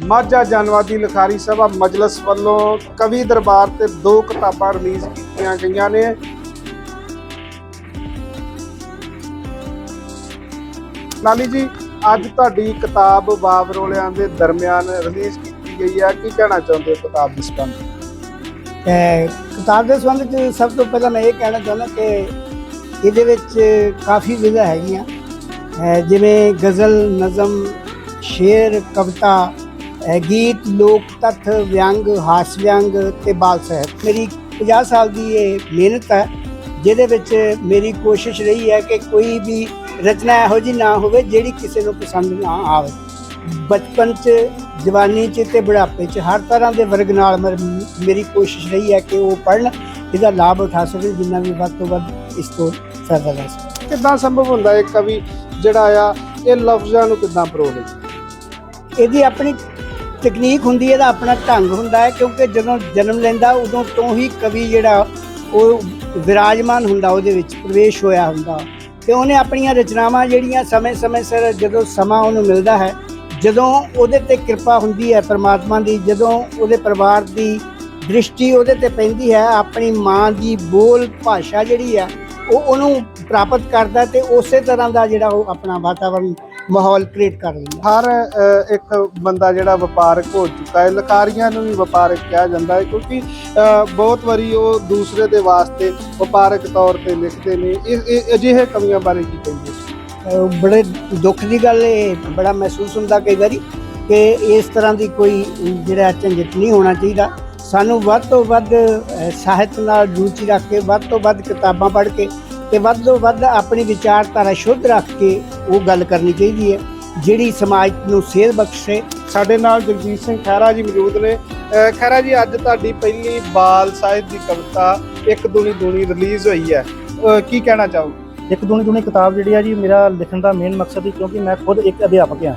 ਮਾਝਾ ਜਨਵਾਦੀ ਲਿਖਾਰੀ ਸਭਾ ਮਜਲਿਸ ਵੱਲੋਂ ਕਵੀ ਦਰਬਾਰ ਤੇ ਦੋ ਕਿਤਾਬਾਂ ਰਿਲੀਜ਼ ਕੀਤੀਆਂ ਗਈਆਂ ਨੇ। ਨਾਲੀ ਜੀ, ਅੱਜ ਤੁਹਾਡੀ ਕਿਤਾਬ ਬਾਬਰੋਲਿਆਂ ਦੇ ਦਰਮਿਆਨ ਰਿਲੀਜ਼ ਕੀਤੀ ਗਈ ਹੈ। ਕੀ ਕਹਿਣਾ ਚਾਹੁੰਦੇ ਹੋ ਕਿਤਾਬ ਦੇ ਸੰਬੰਧ ਤੇ ਕਿਤਾਬ ਦੇ ਸੰਬੰਧ ਚ ਸਭ ਤੋਂ ਪਹਿਲਾਂ ਮੈਂ ਇਹ ਕਹਿਣਾ ਚਾਹੁੰਦਾ ਕਿ ਇਹਦੇ ਵਿੱਚ ਕਾਫੀ ਵਿਧਾ ਹੈਗੀਆਂ। ਜਿਵੇਂ ਗਜ਼ਲ, ਨਜ਼ਮ, ਸ਼ੇਰ, ਕਵਿਤਾ ਗੀਤ ਲੋਕ ਤੱਥ ਵਿਅੰਗ ਹਾਸ ਵਿਅੰਗ ਤੇ ਬਾਲ ਸਾਹਿਤ ਮੇਰੀ 50 ਸਾਲ ਦੀ ਇਹ ਮਿਹਨਤ ਹੈ ਜਿਹਦੇ ਵਿੱਚ ਮੇਰੀ ਕੋਸ਼ਿਸ਼ ਰਹੀ ਹੈ ਕਿ ਕੋਈ ਵੀ ਰਚਨਾ ਇਹੋ ਜਿਹੀ ਨਾ ਹੋਵੇ ਜਿਹੜੀ ਕਿਸੇ ਨੂੰ ਪਸੰਦ ਨਾ ਆਵੇ। ਬਚਪਨ 'ਚ ਜਵਾਨੀ 'ਚ ਤੇ ਬੁਢਾਪੇ 'ਚ ਹਰ ਤਰ੍ਹਾਂ ਦੇ ਵਰਗ ਨਾਲ ਮਰ- ਕੋਸ਼ਿਸ਼ ਰਹੀ ਹੈ ਕਿ ਉਹ ਪੜ੍ਹਨ ਇਹਦਾ ਲਾਭ ਉਠਾ ਸਕਣ ਜਿੰਨਾ ਵੀ ਵੱਧ ਤੋਂ ਵੱਧ ਇਸ ਤੋਂ ਫਾਇਦਾ ਲੈ ਸਕਣ। ਕਿੱਦਾਂ ਸੰਭਵ ਹੁੰਦਾ ਹੈ ਕਵੀ ਜਿਹੜਾ ਆ ਇਹ ਲਫ਼ਜ਼ਾਂ ਨੂੰ ਕਿੱਦਾਂ ਪਰੋਲੇ ਇਹਦੀ ਆਪਣੀ ਤਕਨੀਕ ਹੁੰਦੀ ਇਹਦਾ ਆਪਣਾ ਢੰਗ ਹੁੰਦਾ ਹੈ, ਕਿਉਂਕਿ ਜਦੋਂ ਜਨਮ ਲੈਂਦਾ, ਉਦੋਂ ਤੋਂ ਹੀ ਕਵੀ ਜਿਹੜਾ ਉਹ ਵਿਰਾਜਮਾਨ ਹੁੰਦਾ, ਉਹਦੇ ਵਿੱਚ ਪ੍ਰਵੇਸ਼ ਹੋਇਆ ਹੁੰਦਾ। ਤੇ ਉਹਨੇ ਆਪਣੀਆਂ ਰਚਨਾਵਾਂ ਜਿਹੜੀਆਂ ਸਮੇਂ-ਸਮੇਂ ਸਿਰ ਜਦੋਂ ਸਮਾਂ ਉਹਨੂੰ ਮਿਲਦਾ ਹੈ, ਜਦੋਂ ਉਹਦੇ ਤੇ ਕਿਰਪਾ ਹੁੰਦੀ ਹੈ ਪਰਮਾਤਮਾ ਦੀ, ਜਦੋਂ ਉਹਦੇ ਪਰਿਵਾਰ ਦੀ ਦ੍ਰਿਸ਼ਟੀ ਉਹਦੇ ਤੇ ਪੈਂਦੀ ਹੈ, ਆਪਣੀ ਮਾਂ ਦੀ ਬੋਲ ਭਾਸ਼ਾ ਜਿਹੜੀ ਆ ਉਹ ਉਹਨੂੰ ਪ੍ਰਾਪਤ ਕਰਦਾ ਤੇ ਉਸੇ ਤਰ੍ਹਾਂ ਦਾ ਜਿਹੜਾ ਉਹ ਆਪਣਾ ਵਾਤਾਵਰਣ ਮਾਹੌਲ ਕ੍ਰੀਏਟ ਕਰ ਲੈਂਦਾ ਹਰ ਇੱਕ ਬੰਦਾ ਜਿਹੜਾ ਵਪਾਰਕ ਹੋ ਚੁੱਕਾ ਹੈ, ਲਕਾਰੀਆਂ ਨੂੰ ਵੀ ਵਪਾਰਕ ਕਿਹਾ ਜਾਂਦਾ ਹੈ, ਕਿਉਂਕਿ ਬਹੁਤ ਵਾਰੀ ਉਹ ਦੂਸਰੇ ਦੇ ਵਾਸਤੇ ਵਪਾਰਕ ਤੌਰ ਤੇ ਲਿਖਦੇ ਨੇ। ਇਹ ਇਹ ਅਜਿਹੇ ਕਵੀਆਂ ਬਾਰੇ ਕੀ ਕਹਿੰਦੇ ਬੜੇ ਦੁੱਖ ਦੀ ਗੱਲ ਇਹ ਬੜਾ ਮਹਿਸੂਸ ਹੁੰਦਾ ਕਈ ਵਾਰੀ ਕਿ ਇਸ ਤਰ੍ਹਾਂ ਦੀ ਕੋਈ ਜਿਹੜਾ ਝੰਜਟ ਨਹੀਂ ਹੋਣਾ ਚਾਹੀਦਾ। ਸਾਨੂੰ ਵੱਧ ਤੋਂ ਵੱਧ ਸਾਹਿਤ ਨਾਲ ਰੁਚੀ ਰੱਖ ਕੇ, ਵੱਧ ਤੋਂ ਵੱਧ ਕਿਤਾਬਾਂ ਪੜ੍ਹ ਕੇ ਤੇ ਵੱਧ ਤੋਂ ਵੱਧ ਆਪਣੀ ਵਿਚਾਰਧਾਰਾ ਸ਼ੁੱਧ ਰੱਖ ਕੇ ਉਹ ਗੱਲ ਕਰਨੀ ਚਾਹੀਦੀ ਹੈ ਜਿਹੜੀ ਸਮਾਜ ਨੂੰ ਸੇਧ ਬਖਸ਼ੇ ਸਾਡੇ ਨਾਲ ਜਗਜੀਤ ਸਿੰਘ ਖਹਿਰਾ ਜੀ ਮੌਜੂਦ ਨੇ। ਖਹਿਰਾ ਜੀ ਅੱਜ ਤੁਹਾਡੀ ਪਹਿਲੀ ਬਾਲ ਸਾਹਿਤ ਦੀ ਕਵਿਤਾ ਇੱਕ ਦੁਨੀ ਦੁਨੀ ਰਿਲੀਜ਼ ਹੋਈ ਹੈ। ਕੀ ਕਹਿਣਾ ਚਾਹੋਗੇ? ਇੱਕ ਦੁਨੀ ਦੁਨੀ ਕਿਤਾਬ ਜਿਹੜੀ ਆ ਜੀ ਮੇਰਾ ਲਿਖਣ ਦਾ ਮੇਨ ਮਕਸਦ ਹੀ ਕਿਉਂਕਿ ਮੈਂ ਖੁਦ ਇੱਕ ਅਧਿਆਪਕ ਹਾਂ।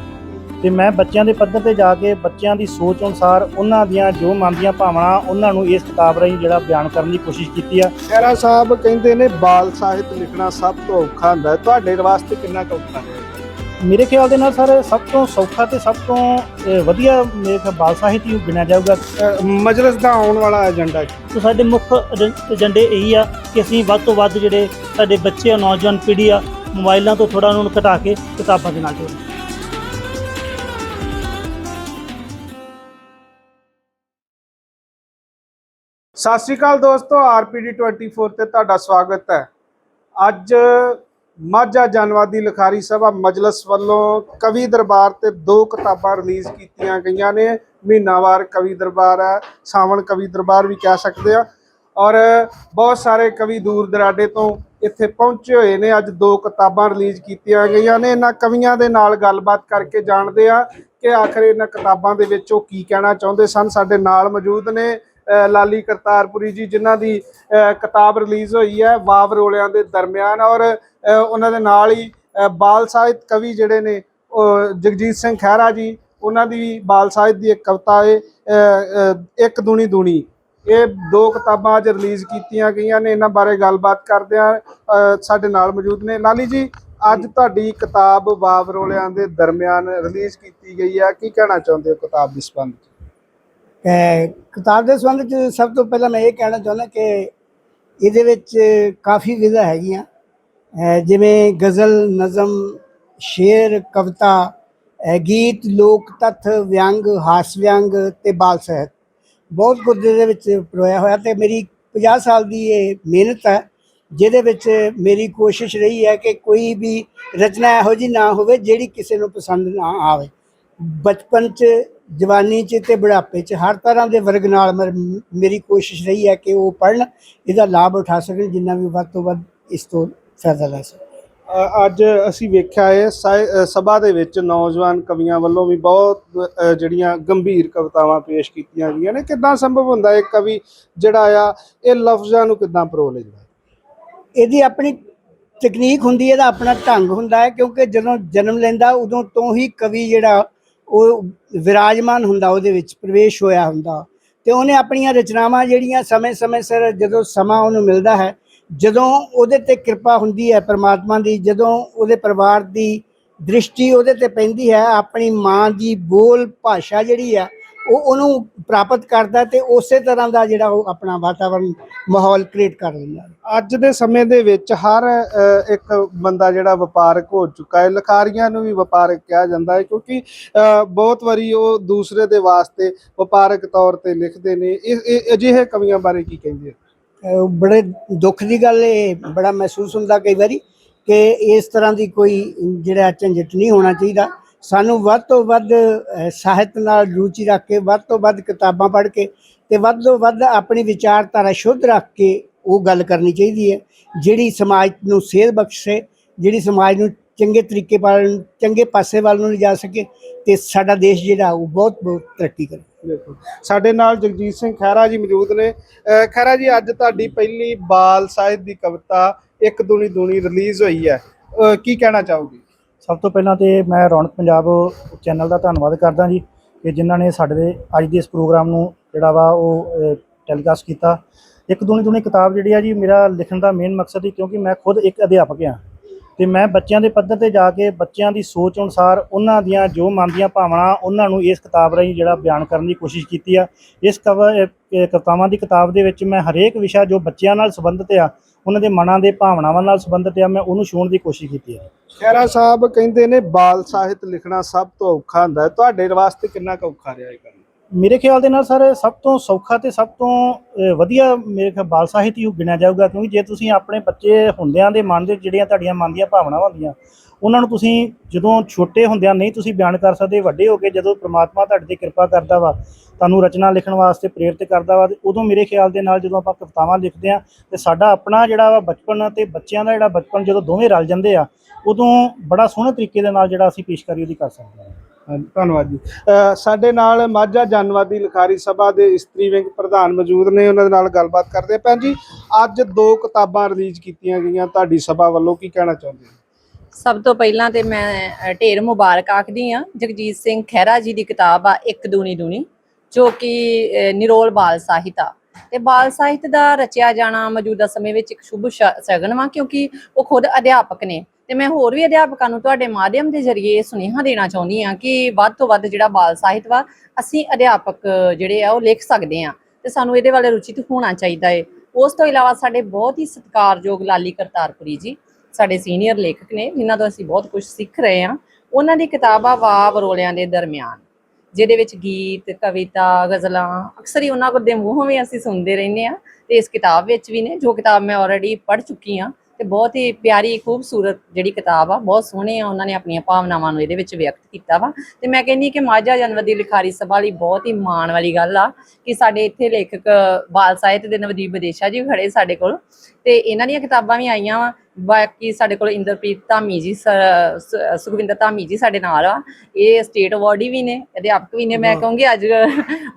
ਤੇ ਮੈਂ ਬੱਚਿਆਂ ਦੇ ਪੱਧਰ ਤੇ ਜਾ ਕੇ ਬੱਚਿਆਂ ਦੀ ਸੋਚ ਅਨੁਸਾਰ ਉਹਨਾਂ ਦੀਆਂ ਜੋ ਮਨ ਦੀਆਂ ਭਾਵਨਾ ਉਹਨਾਂ ਨੂੰ ਇਸ ਕਿਤਾਬ ਰਾਹੀਂ ਜਿਹੜਾ ਬਿਆਨ ਕਰਨ ਦੀ ਕੋਸ਼ਿਸ਼ ਕੀਤੀ ਆ। ਖਹਿਰਾ ਸਾਹਿਬ ਕਹਿੰਦੇ ਨੇ ਬਾਲ ਸਾਹਿਤ ਲਿਖਣਾ ਸਭ ਤੋਂ ਔਖਾ ਹੁੰਦਾ ਤੁਹਾਡੇ ਵਾਸਤੇ ਕਿੰਨਾ ਔਖਾ ਹੈ? ਮੇਰੇ ਖਿਆਲ ਦੇ ਨਾਲ ਸਰ ਸਭ ਤੋਂ ਸੌਖਾ ਤੇ ਸਭ ਤੋਂ ਵਧੀਆ ਮੇਰੇ ਖਿਆਲ ਬਾਲ ਸਾਹਿਤ ਹੀ ਗਿਣਿਆ ਜਾਊਗਾ। ਮਜਲਿਸ ਦਾ ਆਉਣ ਵਾਲਾ ਏਜੰਡਾ ਕੀ? ਸੋ ਸਾਡੇ ਮੁੱਖ ਏਜੰ- ਏਜੰਡੇ ਇਹੀ ਆ ਕਿ ਅਸੀਂ ਵੱਧ ਤੋਂ ਵੱਧ ਜਿਹੜੇ ਸਾਡੇ ਬੱਚੇ ਆ ਨੌਜਵਾਨ ਪੀੜ੍ਹੀ ਆ ਮੋਬਾਈਲਾਂ ਤੋਂ ਥੋੜਾ ਉਹਨਾਂ ਨੂੰ ਘਟਾ ਕੇ ਕਿਤਾਬਾਂ ਦੇ ਨਾਲ ਜੋੜੀਏ। ਸਤਿ ਸ਼੍ਰੀ ਅਕਾਲ ਦੋਸਤੋ, ਆਰਪੀਡੀ 24 ਤੇ ਤੁਹਾਡਾ ਸਵਾਗਤ ਹੈ। ਅੱਜ ਮਾਝਾ ਜਨਵਾਦੀ ਲਿਖਾਰੀ ਸਭਾ ਮਜਲਿਸ ਵੱਲੋਂ ਕਵੀ ਦਰਬਾਰ ਤੇ ਦੋ ਕਿਤਾਬਾਂ ਰਿਲੀਜ਼ ਕੀਤੀਆਂ ਗਈਆਂ ਨੇ। ਮਹੀਨਾਵਾਰ ਕਵੀ ਦਰਬਾਰ ਹੈ, ਸਾਵਣ ਕਵੀ ਦਰਬਾਰ ਵੀ ਕਹਿ ਸਕਦੇ ਆ ਔਰ ਬਹੁਤ ਸਾਰੇ ਕਵੀ ਦੂਰ ਦਰਾਡੇ ਤੋਂ ਇੱਥੇ ਪਹੁੰਚੇ ਹੋਏ ਨੇ। ਅੱਜ ਦੋ ਕਿਤਾਬਾਂ ਰਿਲੀਜ਼ ਕੀਤੀਆਂ ਗਈਆਂ ਨੇ। ਇਹਨਾਂ ਕਵੀਆਂ ਦੇ ਨਾਲ ਗੱਲਬਾਤ ਕਰਕੇ ਜਾਣਦੇ ਆ ਕਿ ਆਖਰ ਇਹਨਾਂ ਕਿਤਾਬਾਂ ਦੇ ਵਿੱਚ ਉਹ ਕੀ ਕਹਿਣਾ ਚਾਹੁੰਦੇ ਸਨ। ਸਾਡੇ ਨਾਲ ਮੌਜੂਦ ਨੇ ਲਾਲੀ ਕਰਤਾਰਪੁਰੀ ਜੀ, ਜਿਨ੍ਹਾਂ ਦੀ ਕਿਤਾਬ ਰਿਲੀਜ਼ ਹੋਈ ਹੈ ਵਾਵ ਰੋਲਿਆਂ ਦੇ ਦਰਮਿਆਨ ਔਰ ਉਹਨਾਂ ਦੇ ਨਾਲ ਹੀ ਬਾਲ ਸਾਹਿਤ ਕਵੀ ਜਿਹੜੇ ਨੇ ਉਹ ਜਗਜੀਤ ਸਿੰਘ ਖਹਿਰਾ ਜੀ, ਉਹਨਾਂ ਦੀ ਬਾਲ ਸਾਹਿਤ ਦੀ ਇੱਕ ਕਵਿਤਾ ਹੈ ਇੱਕ ਦੁਨੀ ਦੁਨੀ। ਇਹ ਦੋ ਕਿਤਾਬਾਂ ਅੱਜ ਰਿਲੀਜ਼ ਕੀਤੀਆਂ ਗਈਆਂ ਨੇ, ਇਹਨਾਂ ਬਾਰੇ ਗੱਲਬਾਤ ਕਰਦੇ ਆ ਸਾਡੇ ਨਾਲ ਮੌਜੂਦ ਨੇ। ਲਾਲੀ ਜੀ, ਅੱਜ ਤੁਹਾਡੀ ਕਿਤਾਬ ਵਾਵ ਰੋਲਿਆਂ ਦੇ ਦਰਮਿਆਨ ਰਿਲੀਜ਼ ਕੀਤੀ ਗਈ ਹੈ, ਕੀ ਕਹਿਣਾ ਚਾਹੁੰਦੇ ਹੋ ਕਿਤਾਬ ਦੇ ਸੰਬੰਧ ਵਿੱਚ? ਕਿਤਾਬ ਦੇ ਸੰਬੰਧ ਚ ਸਭ ਤੋਂ ਪਹਿਲਾਂ ਮੈਂ ਇਹ ਕਹਿਣਾ ਚਾਹੁੰਦਾ ਕਿ ਇਹਦੇ ਵਿੱਚ ਕਾਫੀ ਵਿਧਾ ਹੈਗੀਆਂ। ਜਿਵੇਂ ਗਜ਼ਲ, ਨਜ਼ਮ, ਸ਼ੇਰ, ਕਵਿਤਾ ਗੀਤ, ਲੋਕ, ਤੱਥ, ਵਿਅੰਗ, ਹਾਸ ਵਿਅੰਗ ਤੇ ਬਾਲ ਸਾਹਿਤ। ਬਹੁਤ ਕੁਝ ਇਹਦੇ ਵਿੱਚ ਪਰੋਇਆ ਹੋਇਆ ਤੇ ਮੇਰੀ 50 ਸਾਲ ਦੀ ਇਹ ਮਿਹਨਤ ਹੈ, ਜਿਹਦੇ ਵਿੱਚ ਮੇਰੀ ਕੋਸ਼ਿਸ਼ ਰਹੀ ਹੈ ਕਿ ਕੋਈ ਵੀ ਰਚਨਾ ਇਹੋ ਜਿਹੀ ਨਾ ਹੋਵੇ ਜਿਹੜੀ ਕਿਸੇ ਨੂੰ ਪਸੰਦ ਨਾ ਆਵੇ। ਬਚਪਨ 'ਚ ਜਵਾਨੀ 'ਚ ਤੇ ਬੁਢਾਪੇ 'ਚ ਹਰ ਤਰ੍ਹਾਂ ਦੇ ਵਰਗ ਨਾਲ ਮਰ- ਕੋਸ਼ਿਸ਼ ਰਹੀ ਹੈ ਕਿ ਉਹ ਪੜ੍ਹਨ ਇਹਦਾ ਲਾਭ ਉਠਾ ਸਕਣ ਜਿੰਨਾ ਵੀ ਵੱਧ ਤੋਂ ਵੱਧ ਇਸ ਤੋਂ ਫਾਇਦਾ ਲੈ ਸਕਣ। ਅੱਜ ਅਸੀਂ ਵੇਖਿਆ ਹੈ ਸਭਾ ਦੇ ਵਿੱਚ ਨੌਜਵਾਨ ਕਵੀਆਂ ਵੱਲੋਂ ਵੀ ਬਹੁਤ ਜਿਹੜੀਆਂ ਗੰਭੀਰ ਕਵਿਤਾਵਾਂ ਪੇਸ਼ ਕੀਤੀਆਂ ਗਈਆਂ ਨੇ। ਕਿੱਦਾਂ ਸੰਭਵ ਹੁੰਦਾ ਹੈ ਕਵੀ ਜਿਹੜਾ ਆ ਇਹ ਲਫ਼ਜ਼ਾਂ ਨੂੰ ਕਿੱਦਾਂ ਪਰੋ ਲੈਂਦਾ? ਇਹਦੀ ਆਪਣੀ ਤਕਨੀਕ ਹੁੰਦੀ ਹੈ ਇਹਦਾ ਆਪਣਾ ਢੰਗ ਹੁੰਦਾ ਹੈ ਕਿਉਂਕਿ ਜਦੋਂ ਜਨਮ ਲੈਂਦਾ ਉਦੋਂ ਤੋਂ ਹੀ ਕਵੀ ਜਿਹੜਾ ਉਹ ਵਿਰਾਜਮਾਨ ਹੁੰਦਾ, ਉਹਦੇ ਵਿੱਚ ਪ੍ਰਵੇਸ਼ ਹੋਇਆ ਹੁੰਦਾ। ਤੇ ਉਹਨੇ ਆਪਣੀਆਂ ਰਚਨਾਵਾਂ ਜਿਹੜੀਆਂ ਸਮੇਂ-ਸਮੇਂ ਸਿਰ ਜਦੋਂ ਸਮਾਂ ਉਹਨੂੰ ਮਿਲਦਾ ਹੈ, ਜਦੋਂ ਉਹਦੇ ਤੇ ਕਿਰਪਾ ਹੁੰਦੀ ਹੈ ਪਰਮਾਤਮਾ ਦੀ, ਜਦੋਂ ਉਹਦੇ ਪਰਿਵਾਰ ਦੀ ਦ੍ਰਿਸ਼ਟੀ ਉਹਦੇ ਤੇ ਪੈਂਦੀ ਹੈ, ਆਪਣੀ ਮਾਂ ਦੀ ਬੋਲ ਭਾਸ਼ਾ ਜਿਹੜੀ ਆ ਉਹ ਉਹਨੂੰ ਪ੍ਰਾਪਤ ਕਰਦਾ ਤੇ ਉਸੇ ਤਰ੍ਹਾਂ ਦਾ ਜਿਹੜਾ ਉਹ ਆਪਣਾ ਵਾਤਾਵਰਣ ਮਾਹੌਲ ਕ੍ਰੀਏਟ ਕਰ ਲੈਂਦਾ ਅੱਜ ਦੇ ਸਮੇਂ ਦੇ ਵਿੱਚ ਹਰ ਇੱਕ ਬੰਦਾ ਜਿਹੜਾ ਵਪਾਰਕ ਹੋ ਚੁੱਕਾ ਹੈ ਲਿਖਾਰੀਆਂ ਨੂੰ ਵੀ ਵਪਾਰਕ ਕਿਹਾ ਜਾਂਦਾ ਹੈ ਕਿਉਂਕਿ ਬਹੁਤ ਵਾਰੀ ਉਹ ਦੂਸਰੇ ਦੇ ਵਾਸਤੇ ਵਪਾਰਕ ਤੌਰ ਤੇ ਲਿਖਦੇ ਨੇ। ਇਹ ਅਜਿਹੇ ਕਵੀਆਂ ਬਾਰੇ ਕੀ ਕਹਿੰਦੇ ਆ? ਬੜੇ ਦੁੱਖ ਦੀ ਗੱਲ ਇਹ ਬੜਾ ਮਹਿਸੂਸ ਹੁੰਦਾ ਕਈ ਵਾਰੀ ਕਿ ਇਸ ਤਰ੍ਹਾਂ ਦੀ ਕੋਈ ਜਿਹੜਾ ਝੰਜਟ ਨਹੀਂ ਹੋਣਾ ਚਾਹੀਦਾ। ਸਾਨੂੰ ਵੱਧ ਤੋਂ ਵੱਧ ਸਾਹਿਤ ਨਾਲ ਰੁਚੀ ਰੱਖ ਕੇ, ਵੱਧ ਤੋਂ ਵੱਧ ਕਿਤਾਬਾਂ ਪੜ੍ਹ ਕੇ ਤੇ ਵੱਧ ਤੋਂ ਵੱਧ ਆਪਣੀ ਵਿਚਾਰਧਾਰਾ ਸ਼ੁੱਧ ਰੱਖ ਕੇ ਉਹ ਗੱਲ ਕਰਨੀ ਚਾਹੀਦੀ ਹੈ, ਜਿਹੜੀ ਸਮਾਜ ਨੂੰ ਸੇਧ ਬਖਸ਼ੇ, ਜਿਹੜੀ ਸਮਾਜ ਨੂੰ ਚੰਗੇ ਤਰੀਕੇ ਨਾਲ ਚੰਗੇ ਪਾਸੇ ਵੱਲ ਨੂੰ ਲਿਜਾ ਸਕੇ ਤੇ ਸਾਡਾ ਦੇਸ਼ ਜਿਹੜਾ ਉਹ ਬਹੁਤ ਬਹੁਤ ਤਰੱਕੀ ਕਰੇ। ਬਿਲਕੁਲ ਸਾਡੇ ਨਾਲ ਜਗਜੀਤ ਸਿੰਘ ਖਹਿਰਾ ਜੀ ਮੌਜੂਦ ਨੇ। ਖਹਿਰਾ ਜੀ, ਅੱਜ ਤੁਹਾਡੀ ਪਹਿਲੀ ਬਾਲ ਸਾਹਿਤ ਦੀ ਕਵਿਤਾ ਇੱਕ ਦੂਣੀ ਦੂਣੀ ਰਿਲੀਜ਼ ਹੋਈ ਹੈ। ਕੀ ਕਹਿਣਾ ਚਾਹੋਗੇ? ਸਭ ਤੋਂ ਪਹਿਲਾਂ ਤੇ ਮੈਂ ਰੌਣਕ ਪੰਜਾਬ ਚੈਨਲ ਦਾ ਧੰਨਵਾਦ ਕਰਦਾ ਜੀ ਕਿ ਜਿਨ੍ਹਾਂ ਨੇ ਸਾਡੇ ਦੇ ਅੱਜ ਦੇ ਇਸ ਪ੍ਰੋਗਰਾਮ ਨੂੰ ਜਿਹੜਾ ਵਾ ਉਹ ਟੈਲੀਕਾਸਟ ਕੀਤਾ। ਇੱਕ ਦੂਣੀ ਦੂਣੀ ਕਿਤਾਬ ਜਿਹੜੀ ਆ ਜੀ ਮੇਰਾ ਲਿਖਣ ਦਾ ਮੇਨ ਮਕਸਦ ਹੀ ਕਿਉਂਕਿ ਮੈਂ ਖੁਦ ਇੱਕ ਅਧਿਆਪਕ ਹਾਂ। ਤੇ ਮੈਂ ਬੱਚਿਆਂ ਦੇ ਪੱਧਰ ਤੇ ਜਾ ਕੇ ਬੱਚਿਆਂ ਦੀ ਸੋਚ ਅਨੁਸਾਰ ਉਹਨਾਂ ਦੀਆਂ ਜੋ ਮਨ ਦੀਆਂ ਭਾਵਨਾਵਾਂ ਉਹਨਾਂ ਨੂੰ ਇਸ ਕਿਤਾਬ ਰਾਹੀਂ ਜਿਹੜਾ ਬਿਆਨ ਕਰਨ ਦੀ ਕੋਸ਼ਿਸ਼ ਕੀਤੀ ਆ। ਇਸ ਕਵ ਕਵਿਤਾਵਾਂ ਦੀ ਕਿਤਾਬ ਦੇ ਵਿੱਚ ਮੈਂ ਹਰੇਕ ਵਿਸ਼ਾ ਜੋ ਬੱਚਿਆਂ ਨਾਲ ਸੰਬੰਧਿਤ ਆ, ਉਹਨਾਂ ਦੇ ਮਨਾਂ ਦੇ ਭਾਵਨਾਵਾਂ ਨਾਲ ਸੰਬੰਧਿਤ ਆ, ਮੈਂ ਉਹਨੂੰ ਛੂਹਣ ਦੀ ਕੋਸ਼ਿਸ਼ ਕੀਤੀ ਆ। ਖਹਿਰਾ ਸਾਹਿਬ ਕਹਿੰਦੇ ਨੇ, ਬਾਲ ਸਾਹਿਤ ਲਿਖਣਾ ਸਭ ਤੋਂ ਔਖਾ ਹੁੰਦਾ ਤੁਹਾਡੇ ਵਾਸਤੇ ਕਿੰਨਾ ਕੁ ਔਖਾ ਰਿਹਾ ਇਹ ਕੰਮ? ਮੇਰੇ ਖਿਆਲ ਦੇ ਨਾਲ ਸਰ, ਸਭ ਤੋਂ ਸੌਖਾ ਤੇ ਸਭ ਤੋਂ ਵਧੀਆ ਮੇਰੇ ਖਿਆਲ ਬਾਲ ਸਾਹਿਤ ਹੀ ਗਿਣਿਆ ਜਾਊਗਾ, ਕਿਉਂਕਿ ਜੇ ਤੁਸੀਂ ਆਪਣੇ ਬੱਚੇ ਹੁੰਦਿਆਂ ਦੇ ਮਨ ਦੇ ਜਿਹੜੀਆਂ ਤੁਹਾਡੀਆਂ ਮਨ ਦੀਆਂ ਭਾਵਨਾਵਾਂ ਹੁੰਦੀਆਂ, ਉਹਨਾਂ ਨੂੰ ਤੁਸੀਂ ਜਦੋਂ ਛੋਟੇ ਹੁੰਦਿਆਂ ਨਹੀਂ ਤੁਸੀਂ ਬਿਆਨ ਕਰ ਸਕਦੇ, ਵੱਡੇ ਹੋ ਕੇ ਜਦੋਂ ਪ੍ਰਮਾਤਮਾ ਤੁਹਾਡੇ ਤੇ ਕਿਰਪਾ ਕਰਦਾ ਵਾ, ਤੁਹਾਨੂੰ ਰਚਨਾ ਲਿਖਣ ਵਾਸਤੇ ਪ੍ਰੇਰਿਤ ਕਰਦਾ ਵਾ, ਤੇ ਉਦੋਂ ਮੇਰੇ ਖਿਆਲ ਦੇ ਨਾਲ ਜਦੋਂ ਆਪਾਂ ਕਵਿਤਾਵਾਂ ਲਿਖਦੇ ਆ ਤੇ ਸਾਡਾ ਆਪਣਾ ਜਿਹੜਾ ਵਾ ਬਚਪਨ ਤੇ ਬੱਚਿਆਂ ਦਾ ਜਿਹੜਾ ਬਚਪਨ ਜਦੋਂ ਦੋਵੇਂ ਰਲ ਜਾਂਦੇ ਆ, ਉਦੋਂ ਬੜਾ ਸੋਹਣੇ ਤਰੀਕੇ ਦੇ ਨਾਲ ਜਿਹੜਾ ਅਸੀਂ ਪੇਸ਼ਕਾਰੀ ਉਹਦੀ ਕਰ ਸਕਦੇ ਹਾਂ। ਹਾਂਜੀ, ਧੰਨਵਾਦ ਜੀ। ਸਾਡੇ ਨਾਲ ਮਾਝਾ ਜਨਵਾਦੀ ਲਿਖਾਰੀ ਸਭਾ ਦੇ ਇਸਤਰੀ ਵਿੰਗ ਪ੍ਰਧਾਨ ਮੌਜੂਦ ਨੇ, ਉਹਨਾਂ ਦੇ ਨਾਲ ਗੱਲਬਾਤ ਕਰਦੇ ਆ। ਭੈਣ ਜੀ, ਅੱਜ ਦੋ ਕਿਤਾਬਾਂ ਰਿਲੀਜ਼ ਕੀਤੀਆਂ ਗਈਆਂ ਤੁਹਾਡੀ ਸਭਾ ਵੱਲੋਂ, ਕੀ ਕਹਿਣਾ ਚਾਹੁੰਦੇ ਹੋ? ਸਭ ਤੋਂ ਪਹਿਲਾਂ ਤੇ ਮੈਂ ਢੇਰ ਮੁਬਾਰਕ ਆਖਦੀ ਆ ਜਗਜੀਤ ਸਿੰਘ ਖਹਿਰਾ ਜੀ ਦੀ ਕਿਤਾਬ ਆ, ਇੱਕ ਦੂਣੀ ਦੂਣੀ, ਜੋ ਕਿ ਨਿਰੋਲ ਬਾਲ ਸਾਹਿਤ ਆ। ਤੇ ਬਾਲ ਸਾਹਿਤ ਦਾ ਰਚਿਆ ਜਾਣਾ ਮੌਜੂਦਾ ਸਮੇਂ ਵਿੱਚ ਇੱਕ ਸ਼ੁਭ ਸ਼ਗਨ ਵਾ, ਕਿਉਂਕਿ ਉਹ ਖੁਦ ਅਧਿਆਪਕ ਨੇ। ਤੇ ਮੈਂ ਹੋਰ ਵੀ ਅਧਿਆਪਕਾਂ ਨੂੰ ਤੁਹਾਡੇ ਮਾਧਿਅਮ ਦੇ ਜ਼ਰੀਏ ਸੁਨੇਹਾ ਦੇਣਾ ਚਾਹੁੰਦੀ ਆ ਕਿ ਵੱਧ ਤੋਂ ਵੱਧ ਜਿਹੜਾ ਬਾਲ ਸਾਹਿਤ ਵਾ, ਅਸੀਂ ਅਧਿਆਪਕ ਜਿਹੜੇ ਆ ਉਹ ਲਿਖ ਸਕਦੇ ਆ ਤੇ ਸਾਨੂੰ ਇਹਦੇ ਵੱਲ ਰੁਚਿਤ ਹੋਣਾ ਚਾਹੀਦਾ ਹੈ ਉਸ ਤੋਂ ਇਲਾਵਾ ਸਾਡੇ ਬਹੁਤ ਹੀ ਸਤਿਕਾਰਯੋਗ ਲਾਲੀ ਕਰਤਾਰਪੁਰੀ ਜੀ, ਸਾਡੇ ਸੀਨੀਅਰ ਲੇਖਕ ਨੇ, ਜਿਨ੍ਹਾਂ ਤੋਂ ਅਸੀਂ ਬਹੁਤ ਕੁਝ ਸਿੱਖ ਰਹੇ ਹਾਂ। ਉਹਨਾਂ ਦੀ ਕਿਤਾਬ ਆ ਵਾਹ ਬਰੋਲਿਆਂ ਦੇ ਦਰਮਿਆਨ, ਜਿਹਦੇ ਵਿੱਚ ਗੀਤ, ਕਵਿਤਾ, ਗਜ਼ਲਾਂ ਅਕਸਰ ਹੀ ਉਹਨਾਂ ਦੇ ਮੂੰਹੋਂ ਵੀ ਅਸੀਂ ਸੁਣਦੇ ਰਹਿੰਦੇ ਆ ਤੇ ਇਸ ਕਿਤਾਬ ਵਿੱਚ ਵੀ ਨੇ, ਜੋ ਕਿਤਾਬ ਮੈਂ ਆਲਰੇਡੀ ਪੜ੍ਹ ਚੁੱਕੀ ਆ ਤੇ ਬਹੁਤ ਹੀ ਪਿਆਰੀ, ਖੂਬਸੂਰਤ ਜਿਹੜੀ ਕਿਤਾਬ ਆ, ਬਹੁਤ ਸੋਹਣੇ ਆ, ਉਹਨਾਂ ਨੇ ਆਪਣੀਆਂ ਭਾਵਨਾਵਾਂ ਨੂੰ ਇਹਦੇ ਵਿੱਚ ਵਿਅਕਤ ਕੀਤਾ ਵਾ। ਤੇ ਮੈਂ ਕਹਿੰਦੀ ਕਿ ਮਾਝਾ ਜਨਵਦੀ ਲਿਖਾਰੀ ਸਭਾ ਲਈ ਬਹੁਤ ਹੀ ਮਾਣ ਵਾਲੀ ਗੱਲ ਆ ਕਿ ਸਾਡੇ ਇੱਥੇ ਲੇਖਕ ਬਾਲ ਸਾਹਿਤ ਦੇ ਨਵਦੀਪ ਵਿਦੇਸ਼ਾ ਜੀ ਵੀ ਖੜੇ ਸਾਡੇ ਕੋਲ ਤੇ ਇਹਨਾਂ ਦੀਆਂ ਕਿਤਾਬਾਂ ਵੀ ਆਈਆਂ ਵਾ। ਬਾਕੀ ਸਾਡੇ ਕੋਲ ਇੰਦਰਪ੍ਰੀਤ ਧਾਮੀ ਜੀ ਸੁਖਵਿੰਦਰ ਧਾਮੀ ਜੀ ਸਾਡੇ ਨਾਲ ਆ। ਇਹ ਸਟੇਟ ਅਵਾਰਡੀ ਵੀ ਨੇ ਅਧਿਆਪਕ ਵੀ ਨੇ। ਮੈਂ। ਕਹੂੰਗੀ ਅੱਜ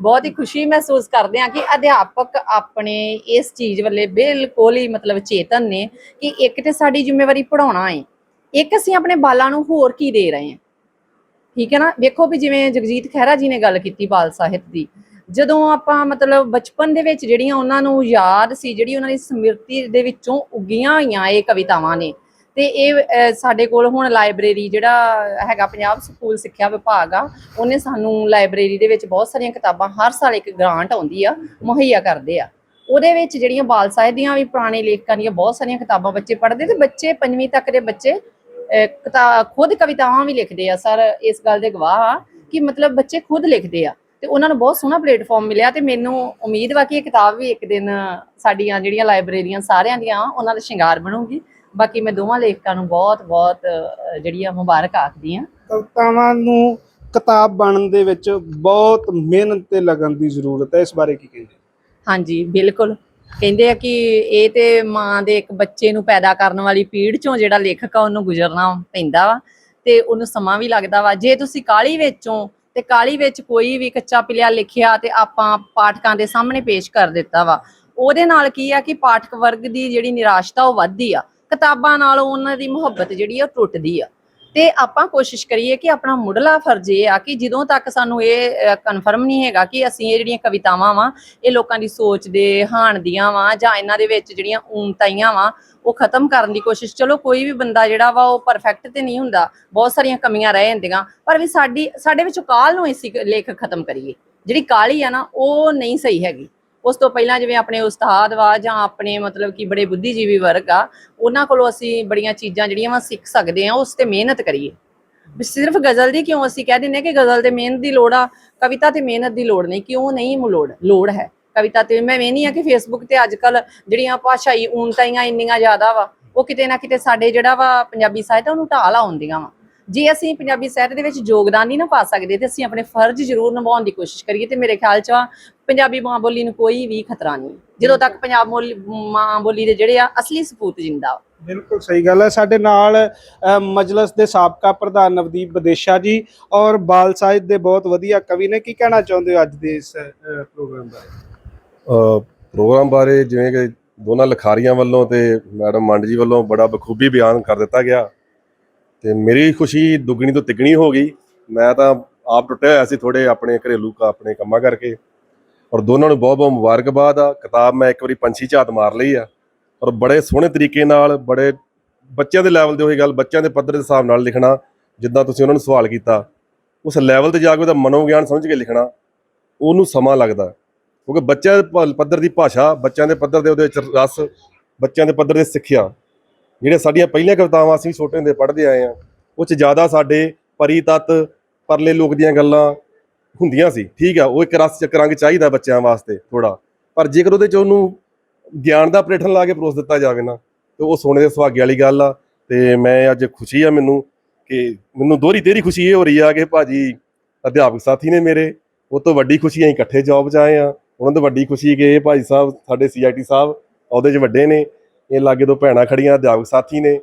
ਬਹੁਤ ਹੀ ਖੁਸ਼ੀ ਮਹਿਸੂਸ ਕਰਦੇ ਆ ਕਿ ਅਧਿਆਪਕ ਆਪਣੇ ਇਸ ਚੀਜ਼ ਵੱਲੇ ਬਿਲਕੁਲ ਹੀ ਮਤਲਬ ਚੇਤਨ ਨੇ ਕਿ ਇੱਕ ਤੇ ਸਾਡੀ ਜ਼ਿੰਮੇਵਾਰੀ ਪੜਾਉਣਾ ਹੈ ਇੱਕ ਅਸੀਂ ਆਪਣੇ ਬਾਲਾਂ ਨੂੰ ਹੋਰ ਕੀ ਦੇ ਰਹੇ ਹਾਂ? ਠੀਕ ਹੈ ਨਾ? ਵੇਖੋ ਵੀ ਜਿਵੇਂ ਜਗਜੀਤ ਖਹਿਰਾ ਜੀ ਨੇ ਗੱਲ ਕੀਤੀ ਬਾਲ ਸਾਹਿਤ ਦੀ। ਜਦੋਂ ਆਪਾਂ ਮਤਲਬ ਬਚਪਨ ਦੇ ਵਿੱਚ ਜਿਹੜੀਆਂ ਉਹਨਾਂ ਨੂੰ ਯਾਦ ਸੀ ਜਿਹੜੀ ਉਹਨਾਂ ਦੀ ਸਮਿਰਤੀ ਦੇ ਵਿੱਚੋਂ ਉੱਗੀਆਂ ਹੋਈਆਂ ਇਹ ਕਵਿਤਾਵਾਂ ਨੇ ਤੇ ਇਹ ਸਾਡੇ ਕੋਲ ਹੁਣ ਲਾਇਬ੍ਰੇਰੀ ਜਿਹੜਾ ਹੈਗਾ ਪੰਜਾਬ ਸਕੂਲ ਸਿੱਖਿਆ ਵਿਭਾਗ ਆ ਉਹਨੇ ਸਾਨੂੰ ਲਾਇਬ੍ਰੇਰੀ ਦੇ ਵਿੱਚ ਬਹੁਤ ਸਾਰੀਆਂ ਕਿਤਾਬਾਂ ਹਰ ਸਾਲ ਇੱਕ ਗ੍ਰਾਂਟ ਆਉਂਦੀ ਆ ਮੁਹੱਈਆ ਕਰਦੇ ਆ। ਉਹਦੇ ਵਿੱਚ ਜਿਹੜੀਆਂ ਬਾਲ ਸਾਹਿਤ ਦੀਆਂ ਵੀ ਪੁਰਾਣੇ ਲੇਖਕਾਂ ਦੀਆਂ ਬਹੁਤ ਸਾਰੀਆਂ ਕਿਤਾਬਾਂ ਬੱਚੇ ਪੜ੍ਹਦੇ ਤੇ ਬੱਚੇ ਪੰਜਵੀਂ ਤੱਕ ਦੇ ਬੱਚੇ ਅਹ, ਖੁਦ ਕਵਿਤਾਵਾਂ ਵੀ ਲਿਖਦੇ ਆ। ਸਰ ਇਸ ਗੱਲ ਦੇ ਗਵਾਹ ਆ ਕਿ ਮਤਲਬ ਬੱਚੇ ਖੁਦ ਲਿਖਦੇ ਆ। ਤੇ ਉਹਨਾਂ ਨੂੰ ਬਹੁਤ ਸੋਹਣਾ ਪਲੇਟਫਾਰਮ ਮਿਲਿਆ ਤੇ ਮੈਨੂੰ ਉਮੀਦ ਵਾ ਕਿ ਇਹ ਕਿਤਾਬ ਵੀ ਇੱਕ ਦਿਨ ਸਾਡੀਆਂ ਜਿਹੜੀਆਂ ਲਾਇਬ੍ਰੇਰੀਆਂ ਸਾਰਿਆਂ ਦੀਆਂ ਉਹਨਾਂ ਦਾ ਸ਼ਿੰਗਾਰ ਬਣੂਗੀ। ਬਾਕੀ ਮੈਂ ਦੋਵਾਂ ਲੇਖਕਾਂ ਨੂੰ ਬਹੁਤ ਬਹੁਤ ਅਹ, ਜਿਹੜੀ ਆ ਮੁਬਾਰਕ ਆਖਦੀ ਆ ਕਵਿਤਾਵਾਂ ਨੂੰ ਕਿਤਾਬ ਬਣਨ ਦੇ ਵਿੱਚ ਬਹੁਤ ਮਿਹਨਤ ਤੇ ਲਗਨ ਦੀ ਜ਼ਰੂਰਤ ਹੈ ਇਸ ਬਾਰੇ ਕੀ ਕਹਿੰਦੇ ਹਾਂਜੀ ਬਿਲਕੁਲ। ਕਹਿੰਦੇ ਆ ਕਿ ਇਹ ਤੇ ਮਾਂ ਦੇ ਇੱਕ ਬੱਚੇ ਨੂੰ ਪੈਦਾ ਕਰਨ ਵਾਲੀ ਪੀੜ੍ਹ ਚੋਂ ਜਿਹੜਾ ਲੇਖਕ ਆ ਉਹਨੂੰ ਗੁਜ਼ਰਨਾ ਪੈਂਦਾ ਵਾ ਤੇ ਉਹਨੂੰ ਸਮਾਂ ਵੀ ਲੱਗਦਾ ਵਾ। ਜੇ ਤੁਸੀਂ ਕਾਲੀ ਵਿੱਚੋਂ ਤੇ ਕਾਲੀ ਵਿੱਚ ਕੋਈ ਵੀ ਕੱਚਾ ਪਿਲਿਆ ਲਿਖਿਆ ਤੇ ਆਪਾਂ ਪਾਠਕਾਂ ਦੇ ਸਾਹਮਣੇ ਪੇਸ਼ ਕਰ ਦਿੱਤਾ ਵਾ। ਉਹਦੇ ਨਾਲ ਕੀ ਆ ਕਿ ਪਾਠਕ ਵਰਗ ਦੀ ਜਿਹੜੀ ਨਿਰਾਸ਼ਤਾ ਉਹ ਵੱਧਦੀ ਆ। ਕਿਤਾਬਾਂ ਨਾਲ ਉਹਨਾਂ ਦੀ ਮੁਹੱਬਤ ਜਿਹੜੀ ਆ ਉਹ ਟੁੱਟਦੀ ਆ। ਤੇ ਆਪਾਂ ਕੋਸ਼ਿਸ਼ ਕਰੀਏ ਕਿ ਆਪਣਾ ਮੁੱਢਲਾ ਫਰਜ਼ ਇਹ ਆ ਕਿ ਜਦੋਂ ਤੱਕ ਸਾਨੂੰ ਇਹ ਕਨਫਰਮ ਨਹੀਂ ਹੈਗਾ ਕਿ ਅਸੀਂ ਇਹ ਜਿਹੜੀਆਂ ਕਵਿਤਾਵਾਂ ਵਾ, ਇਹ ਲੋਕਾਂ ਦੀ ਸੋਚ ਦੇ ਹਾਣ ਦੀਆਂ ਵਾ ਜਾਂ ਇਹਨਾਂ ਦੇ ਵਿੱਚ ਜਿਹੜੀਆਂ ਊਨਤਾਈਆਂ ਵਾ, ਉਹ ਖਤਮ ਕਰਨ ਦੀ ਕੋਸ਼ਿਸ਼, ਚਲੋ ਕੋਈ ਵੀ ਬੰਦਾ ਜਿਹੜਾ ਵਾ ਉਹ ਪਰਫੈਕਟ ਤੇ ਨਹੀਂ ਹੁੰਦਾ, ਬਹੁਤ ਸਾਰੀਆਂ ਕਮੀਆਂ ਰਹਿ ਜਾਂਦੀਆਂ, ਪਰ ਵੀ ਸਾਡੀ, ਸਾਡੇ ਵਿੱਚ ਕਾਲ ਨੂੰ ਇਸ ਲੇਖ ਖਤਮ ਕਰੀਏ, ਜਿਹੜੀ ਕਾਲੀ ਆ ਨਾ, ਉਹ ਨਹੀਂ ਸਹੀ ਹੈਗੀ। ਉਸ ਤੋਂ ਪਹਿਲਾਂ ਜਿਵੇਂ ਆਪਣੇ ਉਸਤਾਦ ਵਾ ਜਾਂ ਆਪਣੇ ਮਤਲਬ ਕਿ ਬੜੇ ਬੁੱਧੀਜੀਵੀ ਵਰਗ ਆ, ਉਹਨਾਂ ਕੋਲੋਂ ਅਸੀਂ ਬੜੀਆਂ ਚੀਜ਼ਾਂ ਜਿਹੜੀਆਂ ਵਾ ਸਿੱਖ ਸਕਦੇ ਆ ਉਸ ਤੇ ਮਿਹਨਤ ਕਰੀਏ। ਸਿਰਫ ਗਜ਼ਲ ਦੀ ਕਿਉਂ ਅਸੀਂ ਕਹਿ ਦਿੰਦੇ ਆ ਕਿ ਗਜ਼ਲ ਤੇ ਮਿਹਨਤ ਦੀ ਲੋੜ ਆ, ਕਵਿਤਾ ਤੇ ਮਿਹਨਤ ਦੀ ਲੋੜ ਨਹੀਂ, ਕਿਉਂ ਨਹੀਂ ਲੋੜ ਲੋੜ ਹੈ। ਕਵਿਤਾ ਤੇ ਮੈਂ ਵੇਖਨੀ ਆ ਕਿ ਫੇਸਬੁੱਕ ਤੇ ਅੱਜ ਕੱਲ ਜਿਹੜੀਆਂ ਭਾਸ਼ਾਈ ਊਨਤਾਈਆਂ ਇੰਨੀਆਂ ਜ਼ਿਆਦਾ ਵਾ, ਉਹ ਕਿਤੇ ਨਾ ਕਿਤੇ ਸਾਡੇ ਜਿਹੜਾ ਵਾ ਪੰਜਾਬੀ ਸਾਹਿਤ ਉਹਨੂੰ ਢਾਲ ਆਉਂਦੀਆਂ ਵਾ। ਜੇ ਅਸੀਂ ਪੰਜਾਬੀ ਸਾਹਿਤ ਦੇ ਵਿੱਚ ਯੋਗਦਾਨ ਨਹੀਂ ਨਾ ਪਾ ਸਕਦੇ ਤੇ ਅਸੀਂ ਆਪਣੇ ਫਰਜ਼ ਜ਼ਰੂਰ ਨਿਭਾਉਣ ਦੀ ਕੋਸ਼ਿਸ਼ ਕਰੀਏ ਤੇ ਮੇਰੇ ਖਿਆਲ ਚ ਵਾ ਪੰਜਾਬੀ ਮਾਂ ਬੋਲੀ ਨੂੰ ਕੋਈ ਵੀ ਖਤਰਾ ਨਹੀਂ। ਜਦੋਂ ਤੱਕ ਪੰਜਾਬ ਮਾਂ ਬੋਲੀ ਦੇ ਜਿਹੜੇ ਆ ਅਸਲੀ ਸਪੂਤ ਜਿੰਦਾ ਬਿਲਕੁਲ ਸਹੀ ਗੱਲ ਹੈ। ਸਾਡੇ ਨਾਲ ਮਜਲਿਸ ਦੇ ਸਾਬਕਾ ਪ੍ਰਧਾਨ ਨਵਦੀਪ ਬਦੇਸ਼ਾ ਜੀ ਔਰ ਬਾਲ ਸਾਹਿਤ ਦੇ ਬਹੁਤ ਵਧੀਆ ਕਵੀ ਨੇ। ਕੀ ਕਹਿਣਾ ਚਾਹੁੰਦੇ ਹੋ ਅੱਜ ਦੇ ਇਸ ਪ੍ਰੋਗਰਾਮ ਬਾਰੇ? ਪ੍ਰੋਗਰਾਮ ਬਾਰੇ ਜਿਵੇਂ ਕਿ ਦੋਨਾਂ ਲਿਖਾਰੀਆਂ ਵੱਲੋਂ ਤੇ ਮੈਡਮ ਮੰਡ ਜੀ ਵੱਲੋਂ ਬੜਾ ਬਖੂਬੀ ਬਿਆਨ ਕਰ ਦਿੱਤਾ ਗਿਆ। ਤੇ ਮੇਰੀ ਖੁਸ਼ੀ ਦੁੱਗਣੀ ਤੋਂ ਤਿੱਗਣੀ ਹੋ ਗਈ। ਮੈਂ ਤਾਂ ਆਪ ਟੁੱਟਿਆ ਹੋਇਆ ਸੀ ਥੋੜੇ ਆਪਣੇ ਘਰੇਲੂ ਕ- ਆਪਣੇ ਕੰਮਾਂ ਕਰਕੇ। ਔਰ ਦੋਨਾਂ ਨੂੰ ਬਹੁਤ ਬਹੁਤ ਮੁਬਾਰਕਬਾਦ ਆ। ਕਿਤਾਬ ਮੈਂ ਇੱਕ ਵਾਰੀ ਪੰਛੀ ਝਾਤ ਮਾਰ ਲਈ ਆ। ਔਰ ਬੜੇ ਸੋਹਣੇ ਤਰੀਕੇ ਨਾਲ, ਬੜੇ ਬੱਚਿਆਂ ਦੇ ਲੈਵਲ ਦੇ ਹੋਈ ਗੱਲ, ਬੱਚਿਆਂ ਦੇ ਪੱਧਰ ਦੇ ਹਿਸਾਬ ਨਾਲ ਲਿਖਣਾ, ਜਿੱਦਾਂ ਤੁਸੀਂ ਉਹਨਾਂ ਨੂੰ ਸਵਾਲ ਕੀਤਾ। ਉਸ ਲੈਵਲ ਤੇ ਜਾ ਕੇ ਉਹਦਾ ਮਨੋਗਿਆਨ ਸਮਝ ਕੇ ਲਿਖਣਾ, ਉਹਨੂੰ ਸਮਾਂ ਲੱਗਦਾ। ਕਿਉਂਕਿ ਬੱਚਿਆਂ ਦੇ ਪੱਧਰ ਦੀ ਭਾਸ਼ਾ, ਬੱਚਿਆਂ ਦੇ ਪੱਧਰ ਦੇ ਉਹਦੇ ਵਿੱਚ ਰਸ, ਬੱਚਿਆਂ ਦੇ ਪੱਧਰ ਦੀ ਸਿੱਖਿਆ। ਜਿਹੜੇ ਸਾਡੀਆਂ ਪਹਿਲੀਆਂ ਕਵਿਤਾਵਾਂ ਅਸੀਂ ਛੋਟੇ ਹੁੰਦੇ ਪੜ੍ਹਦੇ ਆਏ ਆ ਉਹ ਚ ਜ਼ਿਆਦਾ ਸਾਡੇ ਪਰੀ ਤੱਤ ਪਰਲੇ ਲੋਕ ਦੀਆਂ ਗੱਲਾਂ ਹੁੰਦੀਆਂ ਸੀ। ਠੀਕ ਆ, ਉਹ ਇੱਕ ਰਸ ਚੱਕ ਰੰਗ ਚਾਹੀਦਾ ਬੱਚਿਆਂ ਵਾਸਤੇ ਥੋੜਾ ਪਰ ਜੇਕਰ ਉਹਦੇ ਚ ਉਹਨੂੰ ਗਿਆਨ ਦਾ ਪਲੇਠਨ ਲਾ ਕੇ ਪਰੋਸ ਦਿੱਤਾ ਜਾਵੇ ਨਾ, ਤੇ ਉਹ ਸੋਨੇ ਦੇ ਸੁਹਾਗੇ ਵਾਲੀ ਗੱਲ ਆ, ਤੇ ਮੈਂ ਅੱਜ ਖੁਸ਼ੀ ਆ ਮੈਨੂੰ ਕਿ ਮੈਨੂੰ ਦੋਹਰੀ ਤੇਰੀ ਖੁਸ਼ੀ ਇਹ ਹੋ ਰਹੀ ਆ ਕਿ ਭਾਜੀ ਅਧਿਆਪਕ ਸਾਥੀ ਨੇ ਮੇਰੇ, ਉਹ ਤੋਂ ਵੱਡੀ ਖੁਸ਼ੀ ਅਸੀਂ ਇਕੱਠੇ ਜੌਬ 'ਚ ਆਏ ਆ। ਉਹਨਾਂ ਤੋਂ ਵੱਡੀ ਖੁਸ਼ੀ ਕਿ ਇਹ ਭਾਈ ਸਾਹਿਬ, ਸਾਡੇ ਸੀਆਈਟੀ ਸਾਹਿਬ ਉਹਦੇ 'ਚ ਵੱਡੇ ਨੇ। ਇਹ ਲਾਗੇ ਤੋਂ ਭੈਣਾਂ ਖੜੀਆਂ, ਅਧਿਆਪਕ ਸਾਥੀ ਨੇ।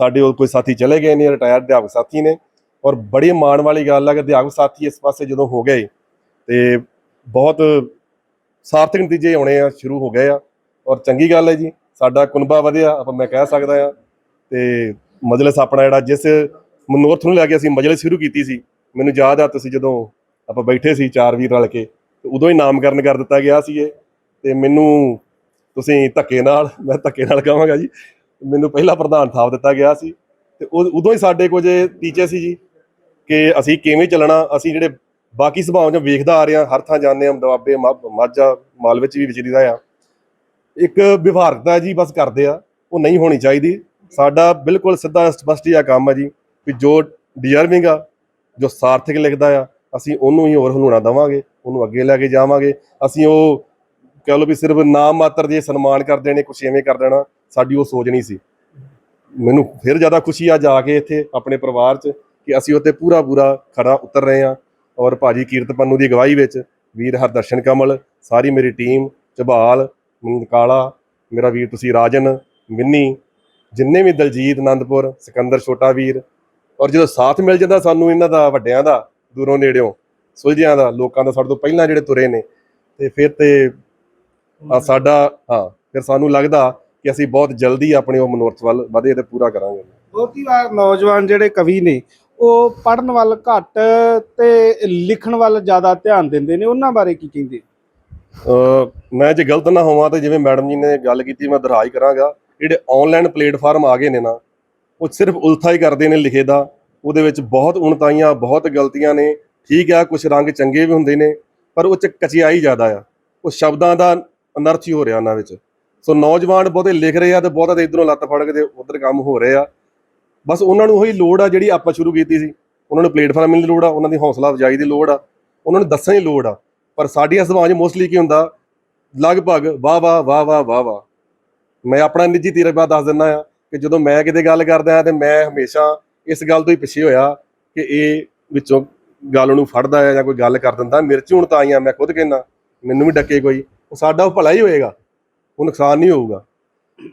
ਸਾਡੇ ਉਹ ਕੋਈ ਸਾਥੀ ਚਲੇ ਗਏ ਨੇ ਰਿਟਾਇਰਡ ਅਧਿਆਪਕ ਸਾਥੀ ਨੇ। ਔਰ ਬੜੀ ਮਾਣ ਵਾਲੀ ਗੱਲ ਆ ਕਿ ਅਧਿਆਪਕ ਸਾਥੀ ਇਸ ਪਾਸੇ ਜਦੋਂ ਹੋ ਗਏ, ਤੇ ਬਹੁਤ ਸਾਰਥਕ ਨਤੀਜੇ ਆਉਣੇ ਆ, ਸ਼ੁਰੂ ਹੋ ਗਏ ਆ। ਔਰ ਚੰਗੀ ਗੱਲ ਹੈ ਜੀ, ਸਾਡਾ ਕੁਨਬਾ ਵਧਿਆ, ਆਪਾਂ ਮੈਂ ਕਹਿ ਸਕਦਾ ਆ। ਤੇ ਮਜਲਿਸ ਆਪਣਾ ਜਿਹੜਾ, ਜਿਸ ਮਨੋਰਥ ਨੂੰ ਲੈ ਕੇ ਅਸੀਂ ਮਜਲਿਸ ਸ਼ੁਰੂ ਕੀਤੀ ਸੀ, ਮੈਨੂੰ ਯਾਦ ਆ ਤੁਸੀਂ ਜਦੋਂ ਆਪਾਂ ਬੈਠੇ ਸੀ ਚਾਰ ਵੀਰ ਰਲ ਕੇ, ਤੇ ਉਦੋਂ ਹੀ ਨਾਮਕਰਨ ਕਰ ਦਿੱਤਾ ਗਿਆ ਸੀ ਇਹ। ਤੇ ਮੈਨੂੰ ਤੁਸੀਂ ਧੱਕੇ ਨਾਲ, ਮੈਂ ਧੱਕੇ ਨਾਲ ਕਹਾਂਗਾ ਜੀ। ਮੈਨੂੰ ਪਹਿਲਾ ਪ੍ਰਧਾਨ ਥਾਪ ਦਿੱਤਾ ਗਿਆ ਸੀ ਤੇ ਉਹ- ਉਦੋਂ ਹੀ ਸਾਡੇ ਕੁਝ ਟੀਚੇ ਸੀ ਜੀ ਕਿ ਅਸੀਂ ਕਿਵੇਂ ਚੱਲਣਾ, ਅਸੀਂ ਜਿਹੜੇ ਬਾਕੀ ਸੁਭਾਵਾਂ ਚ ਵੇਖਦਾ ਆ ਰਹੇ ਹਾਂ, ਹਰ ਥਾਂ ਜਾਂਦੇ ਹਾਂ ਦੁਆਬੇ ਮਾ- ਮਾਝਾ, ਮਾਲ ਵਿੱਚ ਵੀ ਵਿਚਰੀਦਾ ਆ। ਇੱਕ ਵਿਵਹਾਰਕਤਾ ਜੀ ਬਸ ਕਰਦੇ ਆ, ਉਹ ਨਹੀਂ ਹੋਣੀ ਚਾਹੀਦੀ। ਸਾਡਾ ਬਿਲਕੁਲ ਸਿੱਧਾ ਸਪਸ਼ਟ ਜਿਹਾ ਕੰਮ ਆ ਜੀ ਵੀ ਜੋ ਡਿਜ਼ਰਵਿੰਗ ਆ, ਜੋ ਸਾਰਥਕ ਲਿਖਦਾ ਆ, ਅਸੀਂ ਉਹਨੂੰ ਹੀ ਹੋਰ ਹਲੂਣਾ ਦਵਾਂਗੇ, ਉਹਨੂੰ ਅੱਗੇ ਲੈ ਕੇ ਜਾਵਾਂਗੇ। ਅਸੀਂ ਉਹ ਕਹ ਲਓ ਵੀ ਸਿਰਫ ਨਾਮ ਮਾਤਰ ਦੇ ਸਨਮਾਨ ਕਰ ਦੇਣੇ ਕੁਛ ਐਵੇਂ ਕਰ ਦੇਣਾ, ਸਾਡੀ ਉਹ ਸੋਚ ਨਹੀਂ ਸੀ। ਮੈਨੂੰ ਫਿਰ ਜ਼ਿਆਦਾ ਖੁਸ਼ੀ ਅੱਜ ਆ ਕੇ ਇੱਥੇ ਆਪਣੇ ਪਰਿਵਾਰ 'ਚ ਕਿ ਅਸੀਂ ਉੱਤੇ ਪੂਰਾ ਪੂਰਾ ਖਰਾ ਉਤਰ ਰਹੇ ਹਾਂ ਔਰ ਭਾਜੀ ਕੀਰਤ ਪੰਨੂ ਦੀ ਅਗਵਾਈ ਵਿੱਚ ਵੀਰ ਹਰਦਰਸ਼ਨ ਕਮਲ, ਸਾਰੀ ਮੇਰੀ ਟੀਮ ਝਬਾਲ ਮਨਿੰਦ ਕਾਲਾ, ਮੇਰਾ ਵੀਰ ਤੁਸੀਂ ਰਾਜਨ, ਮਿੰਨੀ, ਜਿੰਨੇ ਵੀ ਦਲਜੀਤ ਆਨੰਦਪੁਰ ਸਿਕੰਦਰ ਛੋਟਾ ਵੀਰ ਔਰ ਜਦੋਂ ਸਾਥ ਮਿਲ ਜਾਂਦਾ ਸਾਨੂੰ ਇਹਨਾਂ ਦਾ, ਵੱਡਿਆਂ ਦਾ, ਦੂਰੋਂ ਨੇੜਿਓਂ, ਸੁਲਝਿਆਂ ਦਾ, ਲੋਕਾਂ ਦਾ ਸਾਡੇ ਤੋਂ ਪਹਿਲਾਂ ਜਿਹੜੇ ਤੁਰੇ ਨੇ, ਤੇ ਫਿਰ ਤੇ ਆ ਸਾਡਾ ਹਾਂ ਫਿਰ ਸਾਨੂੰ ਲੱਗਦਾ ਕਿ ਅਸੀਂ ਬਹੁਤ ਜਲਦੀ ਆਪਣੇ ਉਹ ਮਨੋਰਥ ਵੱਲ ਵਧੇ ਤੇ ਪੂਰਾ ਕਰਾਂਗੇ। ਬਹੁਤੀ ਵਾਰ ਨੌਜਵਾਨ ਜਿਹੜੇ ਕਵੀ ਨੇ ਉਹ ਪੜ੍ਹਨ ਵੱਲ ਘੱਟ ਤੇ ਲਿਖਣ ਵੱਲ ਜ਼ਿਆਦਾ ਧਿਆਨ ਦਿੰਦੇ ਨੇ ਉਹਨਾਂ ਬਾਰੇ ਕੀ ਕਹਿੰਦੇ? ਮੈਂ ਜੇ ਗਲਤ ਨਾ ਹੋਵਾਂ ਤਾਂ ਜਿਵੇਂ ਮੈਡਮ ਜੀ ਨੇ ਗੱਲ ਕੀਤੀ ਮੈਂ ਦੁਹਰਾਈ ਕਰਾਂਗਾ। ਜਿਹੜੇ ਆਨਲਾਈਨ ਪਲੇਟਫਾਰਮ ਆ ਗਏ ਨੇ ਨਾ ਉਹ ਸਿਰਫ ਉਲਥਾ ਹੀ ਕਰਦੇ ਨੇ ਲਿਖੇ ਦਾ। ਉਹਦੇ ਵਿੱਚ ਬਹੁਤ ਉਣਤਾਈਆਂ ਬਹੁਤ ਗਲਤੀਆਂ ਨੇ। ਠੀਕ ਆ ਕੁਝ ਰੰਗ ਚੰਗੇ ਵੀ ਹੁੰਦੇ ਨੇ ਪਰ ਉਹ ਚ ਕਚਿਆਈ ਜ਼ਿਆਦਾ ਆ। ਉਹ ਸ਼ਬਦਾਂ ਦਾ ਅਨਰਥ ਹੀ ਹੋ ਰਿਹਾ ਉਹਨਾਂ ਵਿੱਚ। ਸੋ ਨੌਜਵਾਨ ਬਹੁਤੇ ਲਿਖ ਰਹੇ ਆ ਤੇ ਬਹੁਤਾ ਤੇ ਇਧਰੋਂ ਲੱਤ ਫੜ ਕੇ ਤੇ ਉਧਰ ਕੰਮ ਹੋ ਰਹੇ ਆ। ਬਸ ਉਹਨਾਂ ਨੂੰ ਉਹੀ ਲੋੜ ਆ ਜਿਹੜੀ ਆਪਾਂ ਸ਼ੁਰੂ ਕੀਤੀ ਸੀ। ਉਹਨਾਂ ਨੂੰ ਪਲੇਟਫਾਰਮ ਦੀ ਲੋੜ ਆ, ਉਹਨਾਂ ਦੀ ਹੌਸਲਾ ਅਫਜ਼ਾਈ ਦੀ ਲੋੜ ਆ, ਉਹਨਾਂ ਨੂੰ ਦੱਸਣ ਦੀ ਲੋੜ ਆ। ਪਰ ਸਾਡੀਆਂ ਸਭਾਵਾਂ 'ਚ ਮੋਸਟਲੀ ਕੀ ਹੁੰਦਾ? ਲਗਭਗ ਵਾਹ ਵਾਹ ਵਾਹ ਵਾਹ ਵਾਹ ਵਾਹ। ਮੈਂ ਆਪਣਾ ਨਿੱਜੀ ਤਜਰਬਾ ਦੱਸ ਦਿੰਦਾ ਆ ਕਿ ਜਦੋਂ ਮੈਂ ਕਿਤੇ ਗੱਲ ਕਰਦਾ ਆ ਤੇ ਮੈਂ ਹਮੇਸ਼ਾ ਇਸ ਗੱਲ ਤੋਂ ਹੀ ਪਿੱਛੇ ਹੋਇਆ ਕਿ ਇਹ ਵਿੱਚੋਂ ਗੱਲ ਨੂੰ ਫੜਦਾ ਆ ਜਾਂ ਕੋਈ ਗੱਲ ਕਰ ਦਿੰਦਾ। ਮਿਰਚ ਹੁਣ ਤਾਂ ਆਈਆਂ, ਮੈਂ ਖੁਦ ਕਹਿੰਦਾ, ਮੈਨੂੰ ਵੀ ਡੱਕੇ ਕੋਈ। ਉਹ ਸਾਡਾ ਉਹ ਭਲਾ ਹੀ ਹੋਏਗਾ। ਉਹ ਨੁਕਸਾਨ ਨਹੀਂ ਹੋਊਗਾ।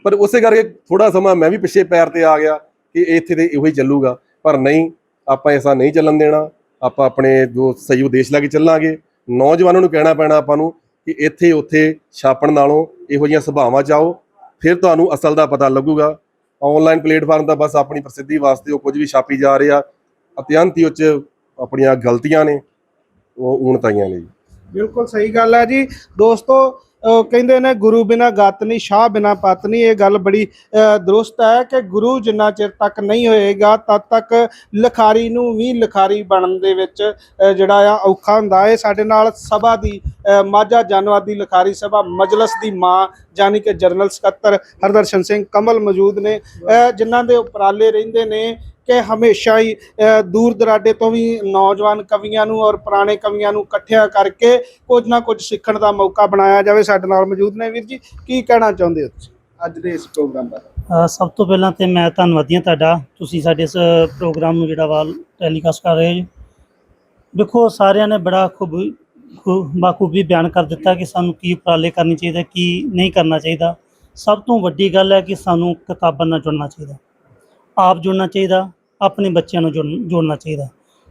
ਪਰ ਉਸੇ ਕਰਕੇ ਥੋੜਾ ਸਮਾਂ ਮੈਂ ਵੀ ਪਿੱਛੇ ਪੈਰ ਤੇ ਆ ਗਿਆ ਕਿ ਇੱਥੇ ਤੇ ਇਹੋ ਹੀ ਚੱਲੂਗਾ। ਪਰ ਨਹੀਂ, ਆਪਾਂ ਐਸਾ ਨਹੀਂ ਚੱਲਣ ਦੇਣਾ। ਆਪਾਂ ਆਪਣੇ ਜੋ ਸਹੀ ਉਦੇਸ਼ ਲੈ ਕੇ ਚੱਲਾਂਗੇ। ਨੌਜਵਾਨਾਂ ਨੂੰ ਕਹਿਣਾ ਪੈਣਾ ਆਪਾਂ ਨੂੰ ਕਿ ਇੱਥੇ ਉੱਥੇ ਛਾਪਣ ਨਾਲੋਂ ਇਹੋ ਜਿਹੀਆਂ ਸੁਭਾਵਾਂ ਚਾਓ ਫਿਰ ਤੁਹਾਨੂੰ ਅਸਲ ਦਾ ਪਤਾ ਲੱਗੂਗਾ। ਆਨਲਾਈਨ ਪਲੇਟਫਾਰਮ ਦਾ ਬਸ ਆਪਣੀ ਪ੍ਰਸਿੱਧੀ ਵਾਸਤੇ ਉਹ ਕੁਝ ਵੀ ਛਾਪੀ ਜਾ ਰਹੇ। ਆ ਅਤਿਅੰਤ ਹੀ ਉੱਚ ਆਪਣੀਆਂ ਗਲਤੀਆਂ ਨੇ। ਉਹ ਊਣਤਾਈਆਂ ਨੇ ਜੀ। ਬਿਲਕੁਲ ਸਹੀ ਗੱਲ ਹੈ ਜੀ। ਦੋਸਤੋ ਕਹਿੰਦੇ ਨੇ ਗੁਰੂ ਬਿਨਾ ਗਤ ਨਹੀਂ, ਸ਼ਾਹ ਬਿਨਾ ਪਤ ਨਹੀਂ। ਇਹ ਗੱਲ ਬੜੀ ਦਰੁਸਤ ਹੈ ਕਿ ਗੁਰੂ ਜਿੰਨਾ ਚਿਰ ਤੱਕ ਨਹੀਂ ਹੋਏਗਾ, ਤਦ ਤੱਕ ਲਿਖਾਰੀ ਨੂੰ ਵੀ ਲਿਖਾਰੀ ਬਣਨ ਦੇ ਵਿੱਚ ਜਿਹੜਾ ਆ ਔਖਾ ਹੁੰਦਾ। ਹੈ ਸਾਡੇ ਨਾਲ ਸਭਾ ਦੀ ਮਾਝਾ ਜਨਵਾਦ ਦੀ ਲਿਖਾਰੀ ਸਭਾ ਮਜਲਸ ਦੀ ਮਾਂ ਯਾਨੀ ਕਿ ਜਨਰਲ ਸਕੱਤਰ ਹਰਦਰਸ਼ਨ ਸਿੰਘ ਕਮਲ ਮੌਜੂਦ ਨੇ। ਅਹ ਜਿਨ੍ਹਾਂ ਦੇ ਉਪਰਾਲੇ ਰਹਿੰਦੇ ਨੇ ਕਿ ਹਮੇਸ਼ਾ ਹੀ ਦੂਰ ਦਰਾਡੇ ਤੋਂ ਵੀ ਨੌਜਵਾਨ ਕਵੀਆਂ ਨੂੰ ਔਰ ਪੁਰਾਣੇ ਕਵੀਆਂ ਨੂੰ ਇਕੱਠਿਆ ਕਰਕੇ ਕੁਝ ਨਾ ਕੁਝ ਸਿੱਖਣ ਦਾ ਮੌਕਾ ਬਣਾਇਆ ਜਾਵੇ ਸਾਡੇ ਨਾਲ ਮੌਜੂਦ ਨੇ ਵੀਰ ਜੀ। ਕੀ ਕਹਿਣਾ ਚਾਹੁੰਦੇ ਹੋ ਤੁਸੀਂ? ਅੱਜ ਦੇ ਇਸ ਪ੍ਰੋਗਰਾਮ ਅ, ਸਭ ਤੋਂ ਪਹਿਲਾਂ ਤੇ ਮੈਂ ਧੰਨਵਾਦੀ ਹਾਂ ਤੁਹਾਡਾ। ਤੁਸੀਂ ਸਾਡੇ ਇਸ ਪ੍ਰੋਗਰਾਮ ਨੂੰ ਜਿਹੜਾ ਵਾ ਟੈਲੀਕਾਸਟ ਕਰ ਰਹੇ ਹੋ ਜੀ। ਦੇਖੋ ਸਾਰਿਆਂ ਨੇ ਬੜਾ ਖੂਬ ਖੂਬ ਬਾਖੂਬੀ ਬਿਆਨ ਕਰ ਦਿੱਤਾ ਕਿ ਸਾਨੂੰ ਕੀ ਉਪਰਾਲੇ ਕਰਨੇ ਚਾਹੀਦੇ ਕੀ ਨਹੀਂ ਕਰਨਾ ਚਾਹੀਦਾ। ਸਭ ਤੋਂ ਵੱਡੀ ਗੱਲ ਹੈ ਕਿ ਸਾਨੂੰ ਕਿਤਾਬਾਂ ਨਾਲ ਜੁੜਨਾ ਚਾਹੀਦਾ। ਆਪ ਜੁੜਨਾ ਚਾਹੀਦਾ। ਆਪਣੇ ਬੱਚਿਆਂ ਨੂੰ ਜੁੜਨ- ਜੋੜਨਾ ਚਾਹੀਦਾ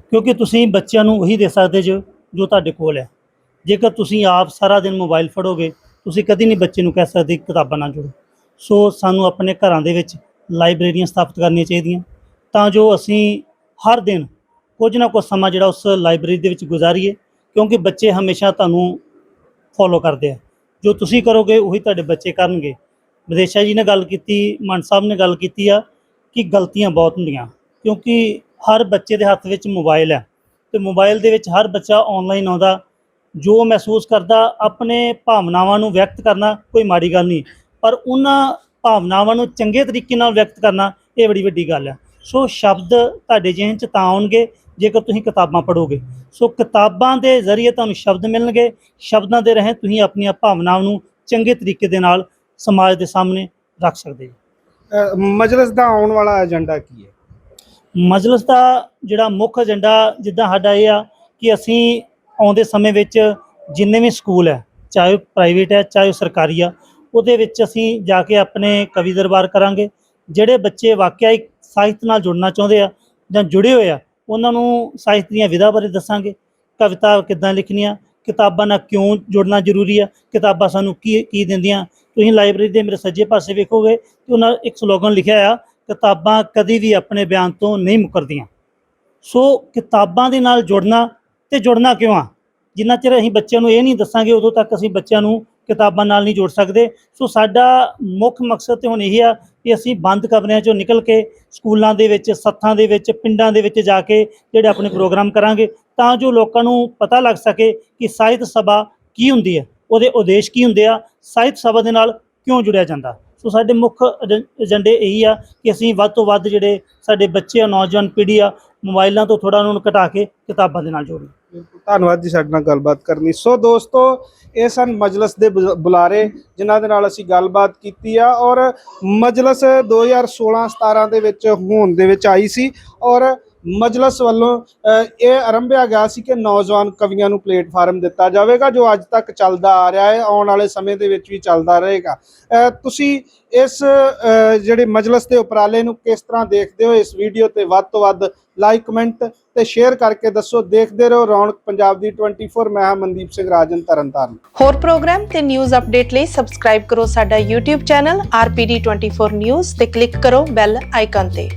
ਕਿਉਂਕਿ ਤੁਸੀਂ ਬੱਚਿਆਂ ਨੂੰ ਉਹੀ ਦੇ ਸਕਦੇ ਜੋ ਜੋ ਤੁਹਾਡੇ ਕੋਲ ਹੈ। ਜੇਕਰ ਤੁਸੀਂ ਆਪ ਸਾਰਾ ਦਿਨ ਮੋਬਾਈਲ ਫੜੋਗੇ, ਤੁਸੀਂ ਕਦੀ ਨਹੀਂ ਬੱਚੇ ਨੂੰ ਕਹਿ ਸਕਦੇ ਕਿ ਕਿਤਾਬਾਂ ਨਾਲ ਜੁੜੋ। ਸੋ ਸਾਨੂੰ ਆਪਣੇ ਘਰਾਂ ਦੇ ਵਿੱਚ ਲਾਇਬ੍ਰੇਰੀਆਂ ਸਥਾਪਿਤ ਕਰਨੀਆਂ ਚਾਹੀਦੀਆਂ। ਤਾਂ ਜੋ ਅਸੀਂ ਹਰ ਦਿਨ ਕੁਝ ਨਾ ਕੁਝ ਸਮਾਂ ਜਿਹੜਾ ਉਸ ਲਾਇਬ੍ਰੇਰੀ ਦੇ ਵਿੱਚ ਗੁਜ਼ਾਰੀਏ, ਕਿਉਂਕਿ ਬੱਚੇ ਹਮੇਸ਼ਾ ਤੁਹਾਨੂੰ ਫੋਲੋ ਕਰਦੇ ਆ। ਜੋ ਤੁਸੀਂ ਕਰੋਗੇ, ਉਹੀ ਤੁਹਾਡੇ ਬੱਚੇ ਕਰਨਗੇ। ਵਿਦੇਸ਼ਾ ਜੀ ਨੇ ਗੱਲ ਕੀਤੀ, ਮਾਨ ਸਾਹਿਬ ਨੇ ਗੱਲ ਕੀਤੀ ਆ ਕਿ ਗਲਤੀਆਂ ਬਹੁਤ ਹੁੰਦੀਆਂ। ਕਿਉਂਕਿ ਹਰ ਬੱਚੇ ਦੇ ਹੱਥ ਵਿੱਚ ਮੋਬਾਈਲ ਹੈ ਤੇ ਮੋਬਾਈਲ ਦੇ ਵਿੱਚ ਹਰ ਬੱਚਾ ਆਨਲਾਈਨ ਆਉਂਦਾ, ਜੋ ਮਹਿਸੂਸ ਕਰਦਾ, ਆਪਣੇ ਭਾਵਨਾਵਾਂ ਨੂੰ ਵਿਅਕਤ ਕਰਨਾ ਕੋਈ ਮਾੜੀ ਗੱਲ ਨਹੀਂ। ਪਰ ਉਹਨਾਂ ਭਾਵਨਾਵਾਂ ਨੂੰ ਚੰਗੇ ਤਰੀਕੇ ਨਾਲ ਵਿਅਕਤ ਕਰਨਾ ਇਹ ਬੜੀ ਵੱਡੀ ਗੱਲ ਹੈ। ਸੋ ਸ਼ਬਦ ਤੁਹਾਡੇ ਜਿਹਨ ਚ ਤਾਂ ਆਉਣਗੇ, ਜੇਕਰ ਤੁਸੀਂ ਕਿਤਾਬਾਂ ਪੜ੍ਹੋਗੇ। ਸੋ ਕਿਤਾਬਾਂ ਦੇ ਜ਼ਰੀਏ ਤੁਹਾਨੂੰ ਸ਼ਬਦ ਮਿਲਣਗੇ, ਸ਼ਬਦਾਂ ਦੇ ਰਹੇ ਤੁਸੀਂ ਆਪਣੀਆਂ ਭਾਵਨਾਵਾਂ ਨੂੰ ਚੰਗੇ ਤਰੀਕੇ ਦੇ ਨਾਲ ਸਮਾਜ ਦੇ ਸਾਹਮਣੇ ਰੱਖ ਸਕਦੇ ਹੋ। ਮਜਲਿਸ ਦਾ ਆਉਣ ਵਾਲਾ ਏਜੰਡਾ ਕੀ ਹੈ? ਮਜਲਿਸ ਦਾ ਜਿਹੜਾ ਮੁੱਖ ਏਜੰਡਾ ਜਿੱਦਾਂ ਸਾਡਾ ਇਹ ਆ ਕਿ ਅਸੀਂ ਆਉਂਦੇ ਸਮੇਂ ਵਿੱਚ ਜਿੰਨੇ ਵੀ ਸਕੂਲ ਹੈ, ਚਾਹੇ ਉਹ ਪ੍ਰਾਈਵੇਟ ਹੈ, ਚਾਹੇ ਉਹ ਸਰਕਾਰੀ ਆ, ਉਹਦੇ ਵਿੱਚ ਅਸੀਂ ਜਾ ਕੇ ਆਪਣੇ ਕਵੀ ਦਰਬਾਰ ਕਰਾਂਗੇ, ਜਿਹੜੇ ਬੱਚੇ ਵਾਕਿਆ ਹੀ ਸਾਹਿਤ ਨਾਲ ਜੁੜਨਾ ਚਾਹੁੰਦੇ ਆ ਜਾਂ ਜੁੜੇ ਹੋਏ ਆ, ਉਹਨਾਂ ਨੂੰ ਸਾਹਿਤ ਦੀਆਂ ਵਿਧਾ ਬਾਰੇ ਦੱਸਾਂਗੇ, ਕਵਿਤਾ ਕਿੱਦਾਂ ਲਿਖਣੀਆਂ, ਕਿਤਾਬਾਂ ਨਾਲ ਕਿਉਂ ਜੁੜਨਾ ਜ਼ਰੂਰੀ ਆ, ਕਿਤਾਬਾਂ ਸਾਨੂੰ ਕੀ ਕੀ ਦਿੰਦੀਆਂ, ਤੁਸੀਂ ਲਾਇਬ੍ਰੇਰੀ ਦੇ ਮੇਰੇ ਸੱਜੇ ਪਾਸੇ ਵੇਖੋਗੇ ਕਿ ਉਹਨਾਂ ਇੱਕ ਸਲੋਗਨ ਲਿਖਿਆ ਆ ਕਿਤਾਬਾਂ ਕਦੀ ਵੀ ਆਪਣੇ ਬਿਆਨ ਤੋਂ ਨਹੀਂ ਮੁਕਰਦੀਆਂ। ਸੋ ਕਿਤਾਬਾਂ ਦੇ ਨਾਲ ਜੁੜਨਾ ਤੇ ਜੁੜਨਾ ਕਿਉਂ ਆ? ਜਿੰਨਾ ਚਿਰ ਅਸੀਂ ਬੱਚਿਆਂ ਨੂੰ ਇਹ ਨਹੀਂ ਦੱਸਾਂਗੇ, ਉਦੋਂ ਤੱਕ ਅਸੀਂ ਬੱਚਿਆਂ ਨੂੰ ਕਿਤਾਬਾਂ ਨਾਲ ਨਹੀਂ ਜੋੜ ਸਕਦੇ। ਸੋ ਸਾਡਾ ਮੁੱਖ ਮਕਸਦ ਤੇ ਹੁਣ ਇਹ ਆ ਕਿ ਅਸੀਂ ਬੰਦ ਕਮਰਿਆਂ ਚੋਂ ਨਿਕਲ ਕੇ ਸਕੂਲਾਂ ਦੇ ਵਿੱਚ, ਸੱਥਾਂ ਦੇ ਵਿੱਚ, ਪਿੰਡਾਂ ਦੇ ਵਿੱਚ ਜਾ ਕੇ ਜਿਹੜੇ ਆਪਣੇ ਪ੍ਰੋਗਰਾਮ ਕਰਾਂਗੇ, ਤਾਂ ਜੋ ਲੋਕਾਂ ਨੂੰ ਪਤਾ ਲੱਗ ਸਕੇ ਕਿ ਸਾਹਿਤ ਸਭਾ ਕੀ ਹੁੰਦੀ ਹੈ, ਉਹਦੇ ਉਦੇਸ਼ ਕੀ ਹੁੰਦੇ ਆ, ਸਾਹਿਤ ਸਭਾ ਦੇ ਨਾਲ ਕਿਉਂ ਜੁੜਿਆ ਜਾਂਦਾ। ਸੋ ਸਾਡੇ ਮੁੱਖ ਏਜੰ- ਏਜੰਡੇ ਇਹੀ ਆ ਕਿ ਅਸੀਂ ਵੱਧ ਤੋਂ ਵੱਧ ਜਿਹੜੇ ਸਾਡੇ ਬੱਚੇ ਆ, ਨੌਜਵਾਨ ਪੀੜ੍ਹੀ ਆ, ਮੋਬਾਈਲਾਂ ਤੋਂ ਥੋੜਾ ਉਹਨਾਂ ਨੂੰ ਘਟਾ ਕੇ ਕਿਤਾਬਾਂ ਦੇ ਨਾਲ ਜੋੜੀਏ। ਬਿਲਕੁਲ, ਧੰਨਵਾਦ ਜੀ ਸਾਡੇ ਨਾਲ ਗੱਲਬਾਤ ਕਰਨੀ। ਸੋ ਦੋਸਤੋ, ਇਹ ਸਨ ਮਜਲਿਸ ਦੇ ਬੁ- ਬੁਲਾਰੇ, ਜਿਨ੍ਹਾਂ ਦੇ ਨਾਲ ਅਸੀਂ ਗੱਲਬਾਤ ਕੀਤੀ ਆ ਔਰ ਮਜਲਿਸ 2016-17 ਦੇ ਵਿੱਚ ਹੋਣ ਦੇ ਵਿੱਚ ਆਈ ਸੀ ਔਰ ਮਜਲਿਸ ਵੱਲੋਂ ਇਹ ਆਰੰਭਿਆ ਗਿਆ ਸੀ ਕਿ ਨੌਜਵਾਨ ਕਵੀਆਂ ਨੂੰ ਪਲੇਟਫਾਰਮ ਦਿੱਤਾ ਜਾਵੇਗਾ, ਜੋ ਅੱਜ ਤੱਕ ਚੱਲਦਾ ਆ ਰਿਹਾ ਹੈ, ਆਉਣ ਵਾਲੇ ਸਮੇਂ ਦੇ ਵਿੱਚ ਵੀ ਚੱਲਦਾ ਰਹੇਗਾ। ਤੁਸੀਂ ਇਸ ਜਿਹੜੇ ਮਜਲਿਸ ਦੇ ਉਪਰਾਲੇ ਨੂੰ ਕਿਸ ਤਰ੍ਹਾਂ ਦੇਖਦੇ ਹੋ, ਇਸ ਵੀਡੀਓ ਤੇ ਵੱਧ ਤੋਂ ਵੱਧ ਲਾਈਕ, ਕਮੈਂਟ ਤੇ ਸ਼ੇਅਰ ਕਰਕੇ ਦੱਸੋ। ਦੇਖਦੇ ਰਹੋ ਰੌਣਕ ਪੰਜਾਬ ਦੀ 24 ਮੈਂ ਹਾਂ ਮਨਦੀਪ ਸਿੰਘ ਰਾਜਨ ਤਰਨਤਾਰਨ। ਹੋਰ ਪ੍ਰੋਗਰਾਮ ਤੇ ਨਿਊਜ਼ ਅਪਡੇਟ ਲਈ ਸਬਸਕ੍ਰਾਈਬ ਕਰੋ ਸਾਡਾ YouTube ਚੈਨਲ RPD24 ਨਿਊਜ਼ ਤੇ ਕਲਿੱਕ ਕਰੋ ਬੈਲ ਆਈਕਨ ਤੇ।